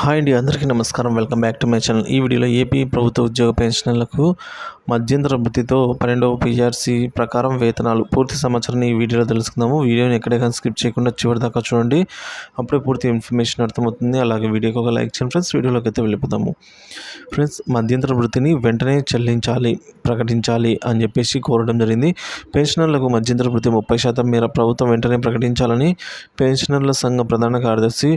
Hi అండి అందరికీ నమస్కారం. Welcome back to my channel. ఈ వీడియోలో ఏపీ ప్రభుత్వ ఉద్యోగ పెన్షనర్లకు మధ్యంతర వృత్తితో పన్నెండవ పీఆర్సీ ప్రకారం వేతనాలు పూర్తి సమాచారాన్ని ఈ వీడియోలో తెలుసుకుందాము. వీడియోని ఎక్కడైనా స్కిప్ చేయకుండా చివరి దాకా చూడండి. అప్పుడే పూర్తి ఇన్ఫర్మేషన్ అర్థమవుతుంది. అలాగే వీడియోకి ఒక లైక్ చేయండి ఫ్రెండ్స్. వీడియోలోకి అయితే వెళ్ళిపోతాము ఫ్రెండ్స్ మధ్యంతర వృత్తిని వెంటనే చెల్లించాలి ప్రకటించాలి అని చెప్పేసి కోరడం జరిగింది. పెన్షనర్లకు మధ్యంతర వృత్తి ముప్పై శాతం మేర ప్రభుత్వం వెంటనే ప్రకటించాలని పెన్షనర్ల సంఘం ప్రధాన కార్యదర్శి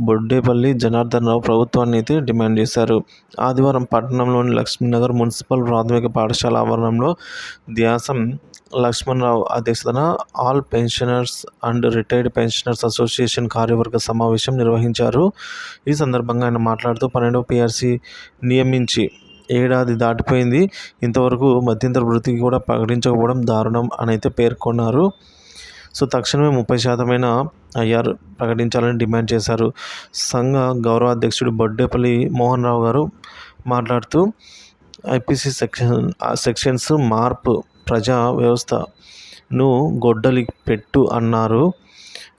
బొడ్డేపల్లి జనార్దన్ రావు ప్రభుత్వాన్ని అయితే డిమాండ్ చేశారు. ఆదివారం పట్టణంలోని లక్ష్మీనగర్ మున్సిపల్ ప్రాథమిక పాఠశాల ఆవరణంలో ధ్యాసం. లక్ష్మణరావు అధ్యక్షతన all pensioners and retired pensioners association కార్యవర్గ సమావేశం నిర్వహించారు. ఈ సందర్భంగా ఆయన మాట్లాడుతూ పన్నెండవ పిఆర్సీ నియమించి ఏడాది దాటిపోయింది. ఇంతవరకు మధ్యంతర వృత్తికి కూడా ప్రకటించకపోవడం దారుణం అని అయితే పేర్కొన్నారు. సో తక్షణమే ముప్పై శాతమైన ఐఆర్ ప్రకటించాలని డిమాండ్ చేశారు. సంఘ గౌరవ అధ్యక్షుడు బొడ్డేపల్లి మోహన్ రావు గారు మాట్లాడుతూ ఐపీసీ సెక్షన్ సెక్షన్స్ మార్పు ప్రజా వ్యవస్థను గొడ్డలి పెట్టు అన్నారు.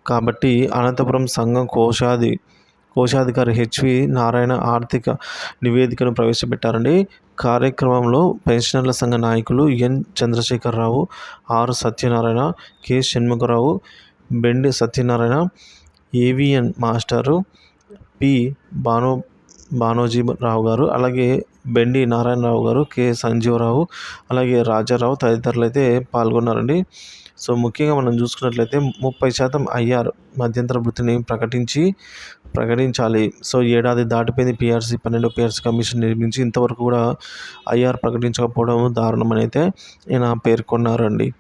కాబట్టి అనంతపురం సంఘం కోశాది కోశాధికారి హెచ్వి నారాయణ ఆర్థిక నివేదికను ప్రవేశపెట్టారండి. కార్యక్రమంలో పెన్షనర్ల సంఘ నాయకులు N Chandrasekhararao R Satyanarayana K Shanmukharao Bendi Satyanarayana AVN master P Bano Banoji Rao గారు అలాగే బెండి నారాయణరావు గారు కె సంజీవరావు అలాగే రాజారావు తదితరులు అయితే పాల్గొన్నారండి. సో ముఖ్యంగా మనం చూసుకున్నట్లయితే ముప్పై శాతం ఐఆర్ మధ్యంతర వృత్తిని ప్రకటించి ప్రకటించాలి. సో ఏడాది దాటిపోయింది పిఆర్సీ పన్నెండు పిఆర్సీ కమిషన్ నిర్మించి ఇంతవరకు కూడా ఐఆర్ ప్రకటించకపోవడం దారుణమని అయితే ఈయన పేర్కొన్నారండి.